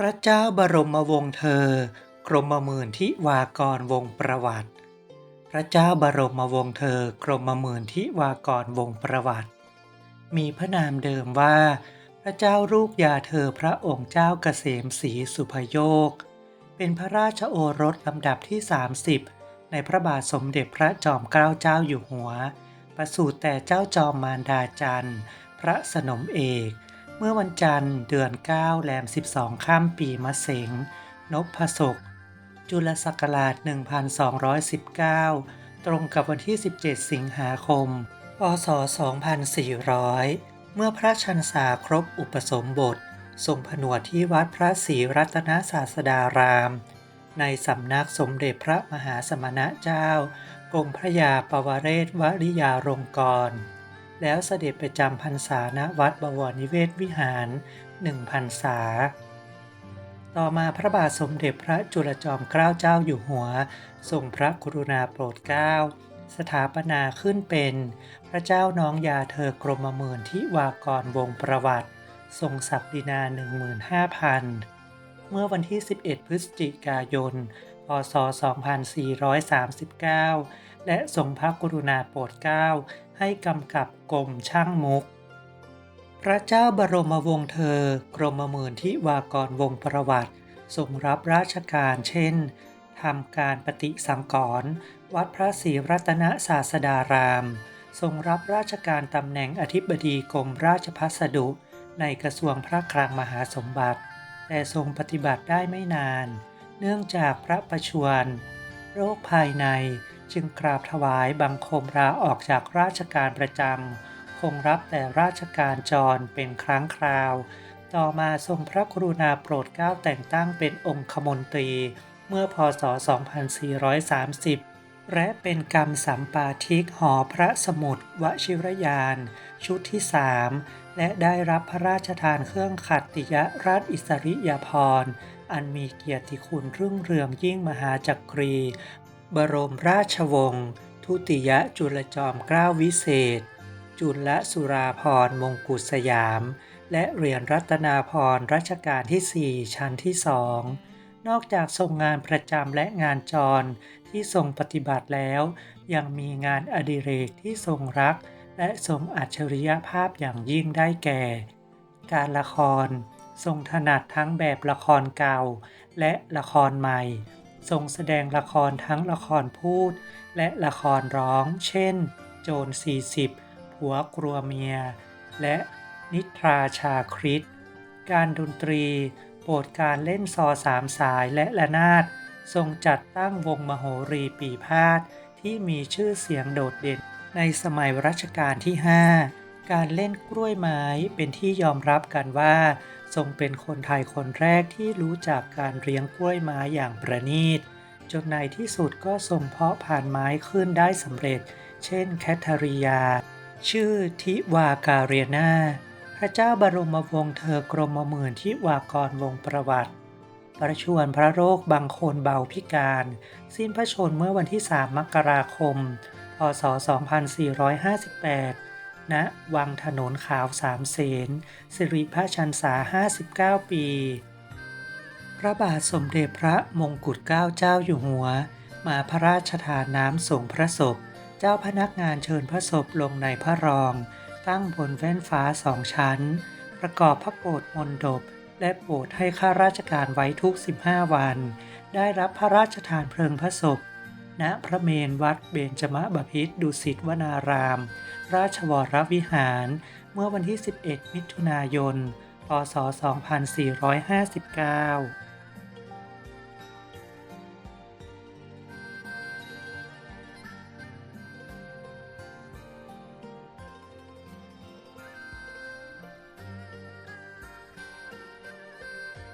พระเจ้าบรมวงศ์เธอ กรมหมื่นทิวากรวงศ์ประวัติ พระเจ้าบรมวงศ์เธอ กรมหมื่นทิวากรวงศ์ประวัติ มีพระนามเดิมว่า พระเจ้าลูกยาเธอพระองค์เจ้าเกษมศรีสุภโยค เป็นพระราชโอรสลำดับที่ 30 ในพระบาทสมเด็จพระจอมเกล้าเจ้าอยู่หัว ประสูติแต่เจ้าจอมมารดาจันทร์ พระสนมเอก เมื่อวันจันทร์เดือน 9 แรม 12 ข้ามปีมะเสง นพศกจุลศักราช 1219 ตรงกับวันที่ 17 สิงหาคม พศ 2400 เมื่อพระชันษาครบอุปสมบท ทรงผนวดที่วัดพระศรีรัตนศาสดาราม ในสำนักสมเด็จพระมหาสมณะเจ้า กรมพระยาปวเรศวริยารงกร แล้วเสด็จไปจำพรรษาณวัดบวรนิเวศวิหารหนึ่งพรรษา ต่อมาพระบาทสมเด็จพระจุลจอมเกล้าเจ้าอยู่หัวทรงพระกรุณาโปรดเกล้าสถาปนาขึ้นเป็นพระเจ้าน้องยาเธอกรมหมื่นที่วากรวงประวัติ ทรงศักดินา 15,000 เมื่อวันที่ 11 พฤศจิกายน พศ 2439 และทรงพระกรุณาโปรดเกล้า ให้กำกับกรมช่างมุก พระเจ้าบรมวงศ์เธอ กรมหมื่นที่วากรวงประวัติ ทรงรับราชการเช่นทำการปฏิสังกรณ์วัดพระศรีรัตนศาสดาราม ทรงรับราชการตำแหน่งอธิบดีกรมราชพัสดุในกระทรวงพระคลังมหาสมบัติ แต่ทรงปฏิบัติได้ไม่นาน เนื่องจากพระประชวรโรคภายใน จึงกราบถวายบังคมลาออกจากราชการประจำ คงรับแต่ราชการจรเป็นครั้งคราว ต่อมาทรงพระกรุณาโปรดเกล้าแต่งตั้งเป็นองคมนตรี เมื่อพศ 2430 และเป็นกรรมสัมปาทิกหอพระสมุดวชิรยาน ชุดที่สามและได้รับพระราชทานเครื่องขัตติยราชอิสริยาภรณ์อันมีเกียรติคุณรุ่งเรืองยิ่งมหาจักรี บรมราชวงศ์ทุติยจุลจอมเกล้าวิเศษ จุลสุราพรมงกุฎสยาม และเหรียญรัตนาพรรัชกาลที่ 4 ชั้นที่สองนอกจากทรงงานประจำและงานจรที่ทรงปฏิบัติแล้ว ยังมีงานอดิเรกที่ทรงรัก และทรงอัจฉริยภาพอย่างยิ่งได้แก่ การละคร ทรงถนัดทั้งแบบละครเก่า และละครใหม่ ทรงแสดงละครทั้งละครพูด และละครร้อง เช่น โจร 40 ผัวกลัวเมีย และนิทราชาคริสการดนตรี โปรดการเล่นซอสามสายและละนาด ทรงจัดตั้งวงมโหรีปีพาดที่มีชื่อเสียงโดดเด่นในสมัยรัชกาลที่ 5 การเล่นกล้วยไม้เป็นที่ยอมรับกันว่า ทรงเป็นคนไทยคนแรกที่รู้จักการเลี้ยงกล้วยไม้อย่างประณีต จนในที่สุดก็ทรงเพาะผ่านไม้ขึ้นได้สำเร็จ เช่นแคทาริยา ชื่อทิวาการีนาพระเจ้าบรมวงศ์เธอกรมหมื่นทิวากรวงประวัติ ประชวรพระโรคบางคนเบาพิการ สิ้นพระชนเมื่อวันที่ 3 มกราคม พศ 2458 ณวังถนนขาวสามเสนสิริพระชันษา 59 ปี พระบาทสมเด็จพระมงกุฎเกล้าเจ้าอยู่หัว มาพระราชทานน้ำส่งพระศพ เจ้าพนักงานเชิญพระศพลงในพระรอง ตั้งบนแว่นฟ้าสองชั้น ประกอบพระโกรธมนดบและโปรดให้ข้าราชการไว้ทุก 15 วัน ได้รับพระราชทานเพลิงพระศพ ณพระเมรุวัดเบญจมบพิตรดุสิตวนาราม ราชวรวิหาร เมื่อวันที่ 11 มิถุนายน พศ 2459